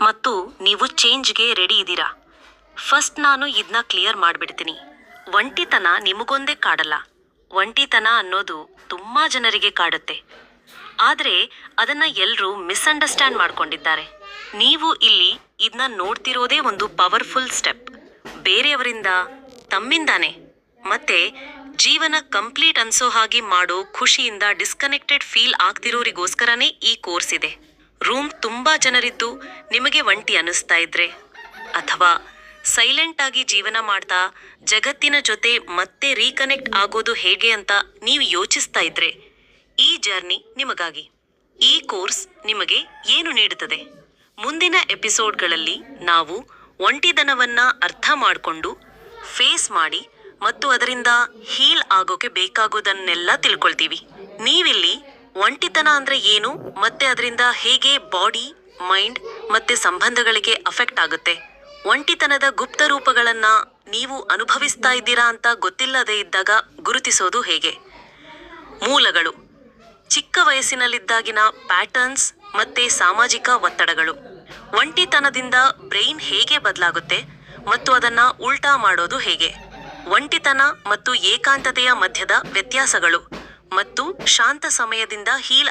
ಮತ್ತು ನೀವು ಚೇಂಜ್ಗೆ ರೆಡಿ ಇದ್ದೀರಾ? ಫಸ್ಟ್ ನಾನು ಇದನ್ನ ಕ್ಲಿಯರ್ ಮಾಡಿಬಿಡ್ತೀನಿ. ಒಂಟಿತನ ನಿಮಗೊಂದೇ ಕಾಡಲ್ಲ. ಒಂಟಿತನ ಅನ್ನೋದು ತುಂಬ ಜನರಿಗೆ ಕಾಡುತ್ತೆ. ಆದರೆ ಅದನ್ನ ಎಲ್ಲರೂ ಮಿಸ್ಅಂಡರ್ಸ್ಟ್ಯಾಂಡ್ ಮಾಡ್ಕೊಂಡಿದ್ದಾರೆ. ನೀವು ಇಲ್ಲಿ ಇದನ್ನ ನೋಡ್ತಿರೋದೇ ಒಂದು ಪವರ್ಫುಲ್ ಸ್ಟೆಪ್. ಬೇರೆಯವರಿಂದ, ತಮ್ಮಿಂದಾನೆ. ಮತ್ತೆ ಜೀವನ ಕಂಪ್ಲೀಟ್ ಅನ್ಸೋ ಹಾಗೆ ಮಾಡೋ ಖುಷಿಯಿಂದ ಡಿಸ್ಕನೆಕ್ಟೆಡ್ ಫೀಲ್ ಆಗ್ತಿರೋರಿಗೋಸ್ಕರನೇ ಈ ಕೋರ್ಸ್ ಇದೆ. ರೂಮ್ ತುಂಬಾ ಜನರಿದ್ದು ನಿಮಗೆ ಒಂಟಿ ಅನಿಸ್ತಾ ಇದ್ರೆ. ಅಥವಾ ಸೈಲೆಂಟ್ ಆಗಿ ಜೀವನ ಮಾಡ್ತಾ ಜಗತ್ತಿನ ಜೊತೆ ಮತ್ತೆ ರೀಕನೆಕ್ಟ್ ಆಗೋದು ಹೇಗೆ ಅಂತ ನೀವು ಯೋಚಿಸ್ತಾ ಇದ್ರೆ ಈ ಜರ್ನಿ ನಿಮಗಾಗಿ. ಈ ಕೋರ್ಸ್ ನಿಮಗೆ ಏನು ನೀಡುತ್ತದೆ? ಮುಂದಿನ ಎಪಿಸೋಡ್ಗಳಲ್ಲಿ ನಾವು ಒಂಟಿದನವನ್ನ ಅರ್ಥ ಮಾಡಿಕೊಂಡು, ಫೇಸ್ ಮಾಡಿ ಮತ್ತು ಅದರಿಂದ ಹೀಲ್ ಆಗೋಕೆ ಬೇಕಾಗೋದನ್ನೆಲ್ಲ ತಿಳ್ಕೊಳ್ತೀವಿ. ನೀವಿಲ್ಲಿ ಒಂಟಿತನ ಅಂದ್ರೆ ಏನು? ಮತ್ತೆ ಅದರಿಂದ ಹೇಗೆ ಬಾಡಿ ಮೈಂಡ್ ಮತ್ತೆ ಸಂಬಂಧಗಳಿಗೆ ಅಫೆಕ್ಟ್ ಆಗುತ್ತೆ? ಒಂಟಿತನದ ಗುಪ್ತ ರೂಪಗಳನ್ನ ನೀವು ಅನುಭವಿಸ್ತಾ ಇದ್ದೀರಾ ಅಂತ ಗೊತ್ತಿಲ್ಲದೆ ಇದ್ದಾಗ ಗುರುತಿಸೋದು ಹೇಗೆ? ಮೂಲಗಳು. ಚಿಕ್ಕ ವಯಸ್ಸಿನಲ್ಲಿದ್ದಾಗಿನ ಪ್ಯಾಟರ್ನ್ಸ್ ಮತ್ತೆ ಸಾಮಾಜಿಕ ಒತ್ತಡಗಳು. ಒಂಟಿತನದಿಂದ ಬ್ರೈನ್ ಹೇಗೆ ಬದಲಾಗುತ್ತೆ ಮತ್ತು ಅದನ್ನ ಉಲ್ಟಾ ಮಾಡೋದು ಹೇಗೆ? ಒಂಟಿತನ ಮತ್ತು ಏಕಾಂತತೆಯ ಮಧ್ಯದ ವ್ಯತ್ಯಾಸಗಳು. ಮತ್ತು ಶಾಂತ ಸಮಯದಿಂದ ಹೀಲ್